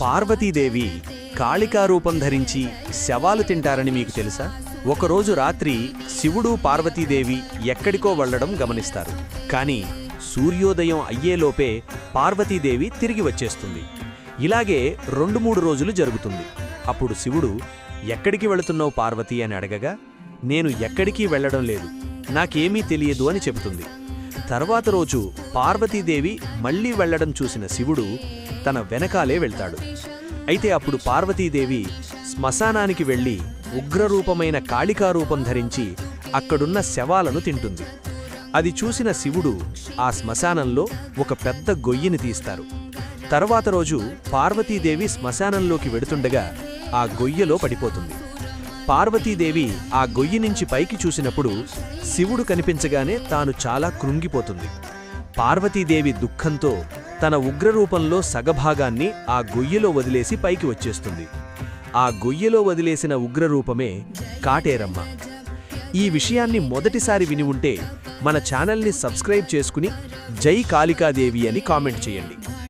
పార్వతీదేవి కాళికా రూపం ధరించి శవాలు తింటారని మీకు తెలుసా? ఒకరోజు రాత్రి శివుడు పార్వతీదేవి ఎక్కడికో వెళ్ళడం గమనిస్తారు. కానీ సూర్యోదయం అయ్యేలోపే పార్వతీదేవి తిరిగి వచ్చేస్తుంది. ఇలాగే రెండు మూడు రోజులు జరుగుతుంది. అప్పుడు శివుడు ఎక్కడికి వెళుతున్నావు పార్వతి? అని అడగగా నేను ఎక్కడికి వెళ్ళడం లేదు. నాకేమీ తెలియదు అని చెబుతుంది. తర్వాత రోజు పార్వతీదేవి మళ్ళీ వెళ్ళడం చూసిన శివుడు తన వెనకాలే వెళ్తాడు. అయితే అప్పుడు పార్వతీదేవి శ్మశానానికి వెళ్ళి ఉగ్రరూపమైన కాళికా రూపం ధరించి అక్కడున్న శవాలను తింటుంది. అది చూసిన శివుడు ఆ శ్మశానంలో ఒక పెద్ద గొయ్యిని తీస్తారు. తర్వాత రోజు పార్వతీదేవి శ్మశానంలోకి వెడుతుండగా ఆ గొయ్యలో పడిపోతుంది. పార్వతీదేవి ఆ గొయ్యి నుంచి పైకి చూసినప్పుడు శివుడు కనిపించగానే తాను చాలా కృంగిపోతుంది. పార్వతీదేవి దుఃఖంతో తన ఉగ్రరూపంలో సగభాగాన్ని ఆ గొయ్యలో వదిలేసి పైకి వచ్చేస్తుంది. ఆ గొయ్యలో వదిలేసిన ఉగ్రరూపమే కాటేరమ్మ. ఈ విషయాన్ని మొదటిసారి విని ఉంటే మన ఛానల్ని సబ్స్క్రైబ్ చేసుకుని జై కాళికాదేవి అని కామెంట్ చేయండి.